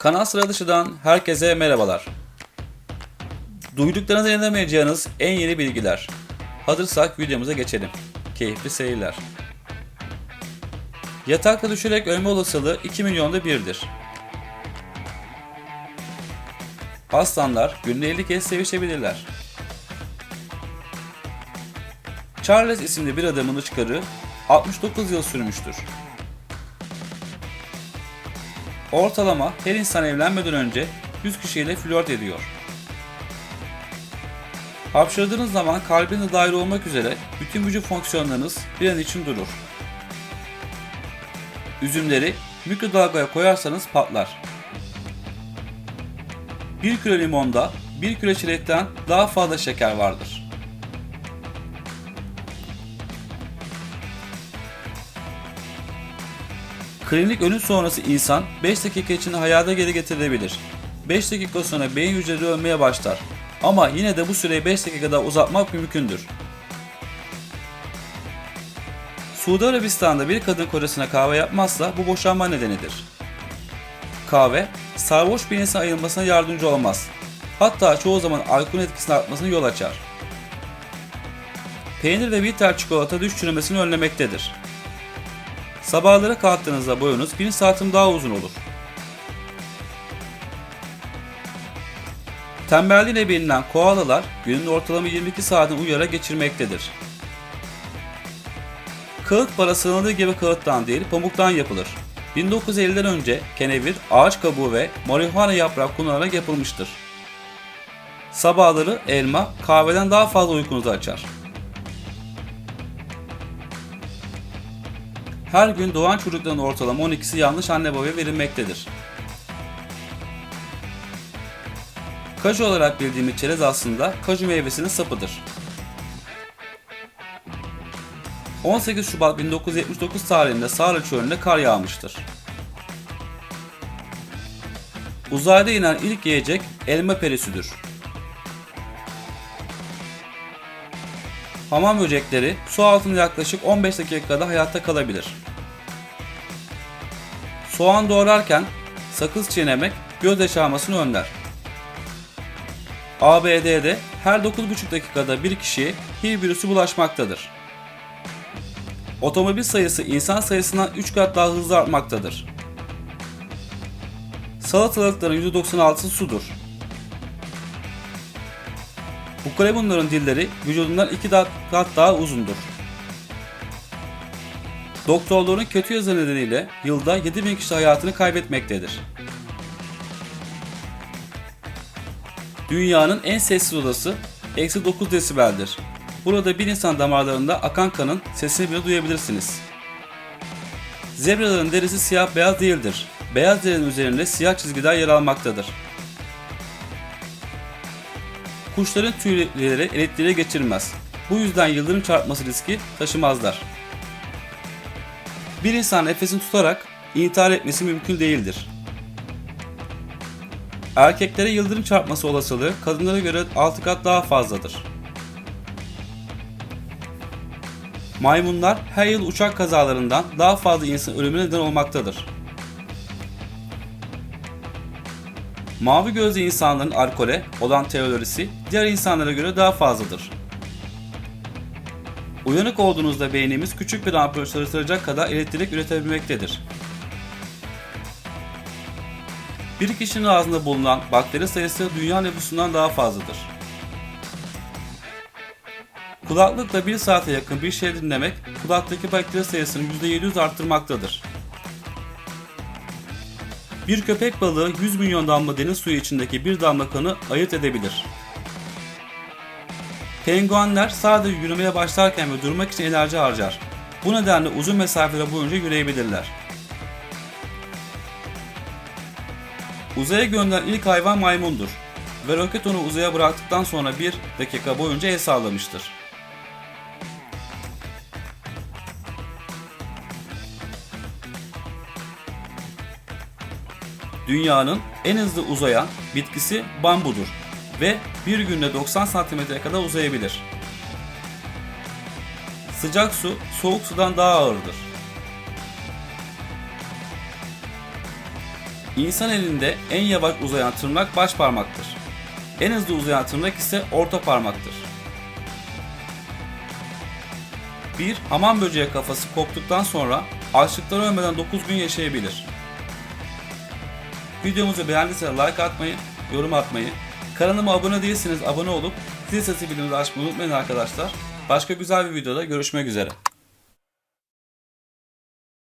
Kanal Sıra Dışı'dan herkese merhabalar. Duyduklarınıza inanamayacağınız en yeni bilgiler. Hazırsak videomuza geçelim. Keyifli seyirler. Yatakta düşerek ölme olasılığı 2 milyonda birdir. Aslanlar günde 50 kez sevişebilirler. Charles isimli bir adamın çıkarı 69 yıl sürmüştür. Ortalama her insan evlenmeden önce 100 kişiyle flört ediyor. Hapşırdığınız zaman kalbiniz dahil olmak üzere bütün vücut fonksiyonlarınız bir an için durur. Üzümleri mikrodalgaya koyarsanız patlar. 1 kilo limonda 1 kilo çilekten daha fazla şeker vardır. Klinik ölüm sonrası insan 5 dakika içinde hayata geri getirilebilir. 5 dakika sonra beyin hücreleri ölmeye başlar. Ama yine de bu süreyi 5 dakika daha uzatmak mümkündür. Suudi Arabistan'da bir kadın kocasına kahve yapmazsa bu boşanma nedenidir. Kahve, sarhoş bir insan ayılmasına yardımcı olmaz. Hatta çoğu zaman alkolün etkisini artmasına yol açar. Peynir ve bitter çikolata düş çürümesini önlemektedir. Sabahları kalktığınızda boyunuz 1 saatim daha uzun olur. Tembelliğiyle bilinen koalalar günün ortalama 22 saatini uyuyara geçirmektedir. Kağıt para sığındığı gibi kağıttan değil pamuktan yapılır. 1950'den önce kenevir, ağaç kabuğu ve marihuana yaprağı kullanarak yapılmıştır. Sabahları elma kahveden daha fazla uykunuzu açar. Her gün doğan çocukların ortalama 12'si yanlış anne babaya verilmektedir. Kaju olarak bildiğimiz çerez aslında kaju meyvesinin sapıdır. 18 Şubat 1979 tarihinde Sahra çölünde kar yağmıştır. Uzayda inen ilk yiyecek elma perisüdür. Hamam böcekleri su altında yaklaşık 15 dakikada hayatta kalabilir. Soğan doğrarken sakız çiğnemek göz yaşarmasını önler. ABD'de her 9,5 dakikada bir kişiye HIV virüsü bulaşmaktadır. Otomobil sayısı insan sayısından 3 kat daha hızlı artmaktadır. Salatalıkların %96'sı sudur. Bu kalemunların dilleri vücudundan 2 kat daha uzundur. Doktorların kötü yazı nedeniyle yılda 7000 kişi hayatını kaybetmektedir. Dünyanın en sessiz odası eksi 9 desibeldir. Burada bir insan damarlarında akan kanın sesini bile duyabilirsiniz. Zebraların derisi siyah beyaz değildir. Beyaz derinin üzerinde siyah çizgiler yer almaktadır. Kuşların tüyleri elektriğe geçirmez. Bu yüzden yıldırım çarpması riski taşımazlar. Bir insan nefesini tutarak intihar etmesi mümkün değildir. Erkeklere yıldırım çarpması olasılığı kadınlara göre 6 kat daha fazladır. Maymunlar her yıl uçak kazalarından daha fazla insan ölümüne neden olmaktadır. Mavi gözlü insanların alkole olan teorisi diğer insanlara göre daha fazladır. Uyanık olduğunuzda beynimiz küçük bir ampul çalıştıracak kadar elektrik üretebilmektedir. Bir kişinin ağzında bulunan bakteri sayısı dünya nüfusundan daha fazladır. Kulaklıkla bir saate yakın bir şey dinlemek kulaktaki bakteri sayısını %700 arttırmaktadır. Bir köpek balığı 100 milyon damla deniz suyu içindeki bir damla kanı ayırt edebilir. Penguenler sadece yürümeye başlarken ve durmak için enerji harcar. Bu nedenle uzun mesafeler boyunca yürüyebilirler. Uzaya gönderilen ilk hayvan maymundur ve roket uzaya bıraktıktan sonra bir dakika boyunca el sağlamıştır. Dünyanın en hızlı uzayan bitkisi bambudur ve bir günde 90 santimetreye kadar uzayabilir. Sıcak su soğuk sudan daha ağırdır. İnsan elinde en yavaş uzayan tırnak baş parmaktır. En hızlı uzayan tırnak ise orta parmaktır. Bir hamam böceği kafası koptuktan sonra açlıktan ölmeden 9 gün yaşayabilir. Videomuzu beğendiyseniz like atmayı, yorum atmayı, kanalıma abone değilseniz abone olup zil sesi bildirimleri açmayı unutmayın arkadaşlar. Başka güzel bir videoda görüşmek üzere.